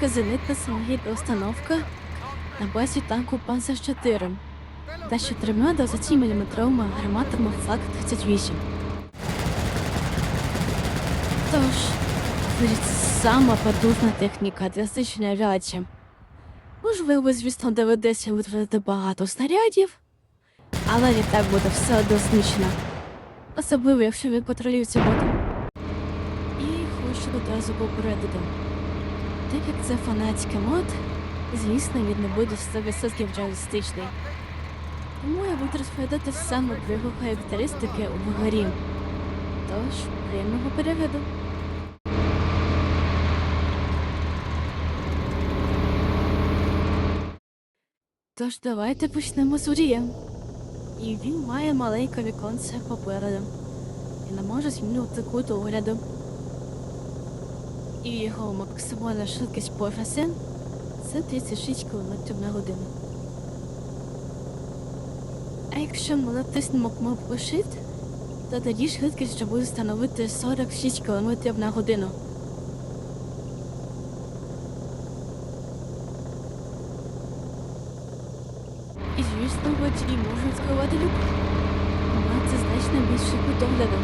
невелика зенитна самогідна установка на базі танку Панзер-4 та з чотирма 20-мм гарматами ФЛАГ-38. Тож, виріс сама потужна техніка для знищення авіації. Можливо, звісно, доведеться витратити багато снарядів, але літак буде все одно знищено. Особливо, якщо він контролюється ботом. І хочу одразу попередити. Так як це фанатський мод, звісно, він не буде 100% реалістичний. Тому я буду розповідати саме про його характеристики у горі. Тож, приємного перегляду. Тож давайте почнемо з Урія. І він має маленьке віконце попереду. І не може змінювати кут огляду. І його максимальна швидкість по ФСН це 36 км на годину. А якщо ми натиснемо кнопку Shift, то тоді швидкість вже буде становити 46 км на годину. І звісно, водії можуть відкривати люк. Але це значно більше кут огляду.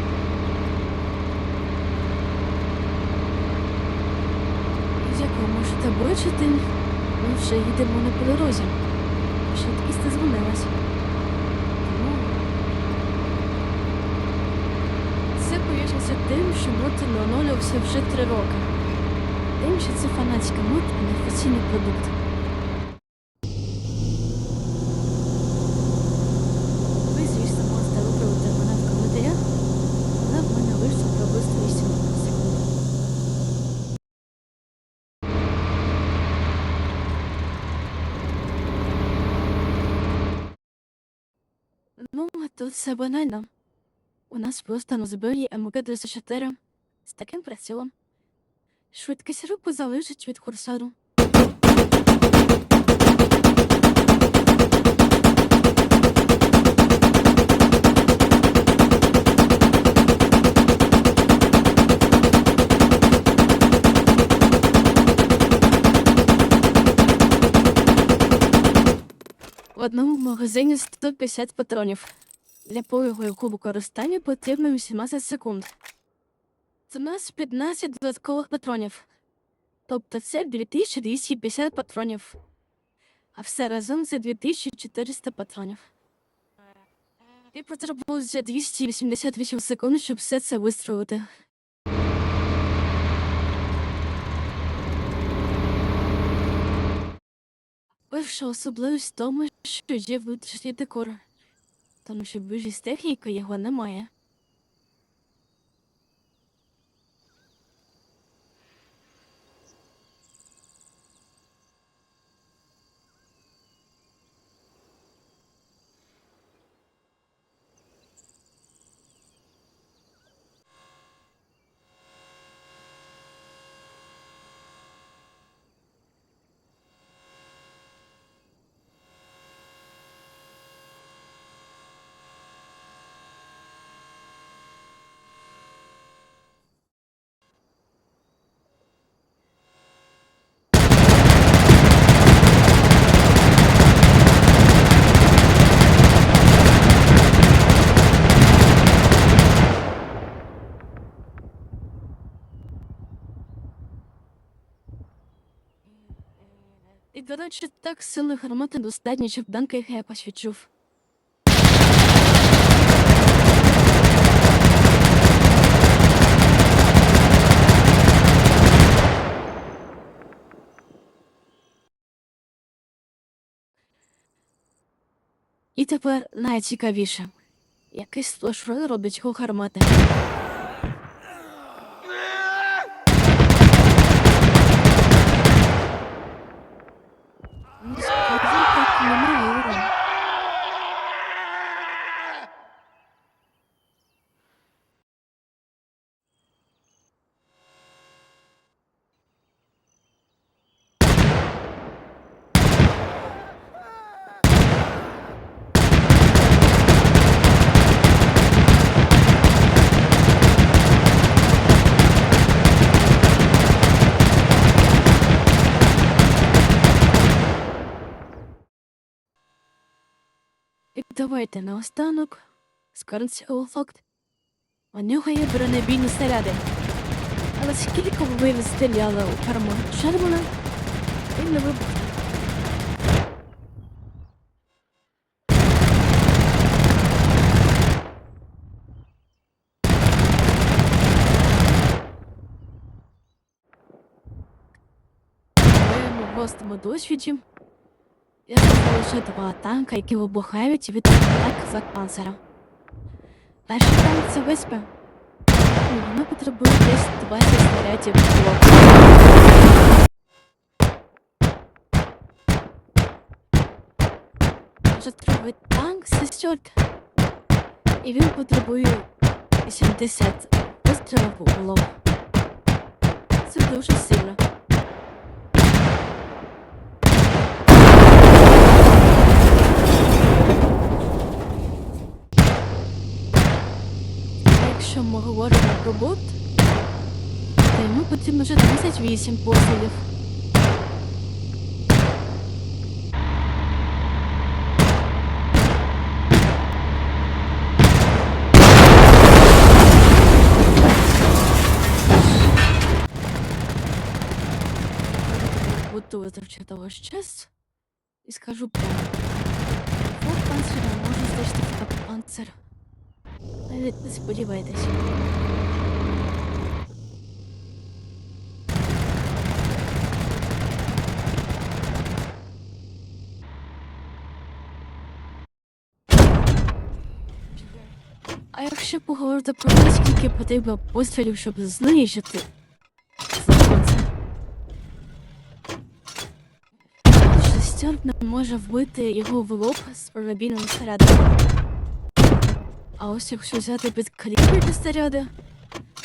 Як можете бачити, ми вже їдемо не по дорозі. Швидкість не. Тому це пояснюється тим, що мод не оновлювався вже три роки. Тим, що це фанатська мод, а не офіційний продукт. Ви, звісно, можете виправити мене в коментарях, але в мене вийшло приблизно 8 секунд. Ну, тут все банально. У нас просто на збирі МК-34 з таким прицілом. Швидкість руху залежить від курсору. В одному магазині 150 патронів. Для повного його використання потрібно 18 секунд. Це нас 15 додаткових патронів. Тобто це 2250 патронів. А все разом це 2400 патронів. І потребується 288 секунд, щоб все це вистроїти. Перша особливість в тому, що є внутрішній декор. Тому що більшість техніки його немає. І, до речі, так сили гармати достатньо, щоб данки я посвідчув. І тепер найцікавіше. Який сплошрой робить його гармати. Давайте наостанок. Скажемо цього факт. У нього є бронебійні снаряди. Але скільки ви стріляли у ферму Шермана, він не вибух. моєму власному досвіді я лише два танка, які вибухають від атак за панцера. Перший танк це виспи. Воно потребує десь 20 снарядів. Вже танк сестьорка. І він потребує 80 пострілів у голову. Це дуже сильно. Якщо ми говоримо про бот, то йому потрібно вже 38 пострілів. Буду витрачати ваш час і скажу прямо. Форт панцира може знищити панцир. Навіть не сподівайтесь. А якщо поговорити про те, скільки потрібно пострілів, щоб знищити сонце? Шестерк не може вбити його в лоб з пробійним снарядом. А ось якщо взяти під калібрні снаряди,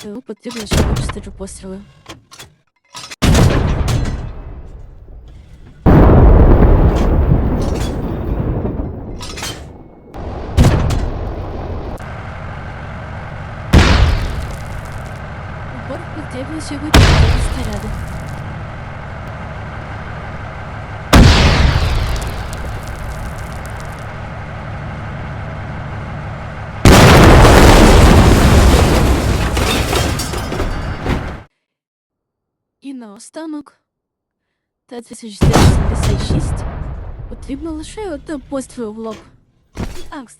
то потрібно ще 4 постріли. Потрібно всього 4 снаряди. І наостанок. Т-1956 потрібно лише один постріл в лоб. Так,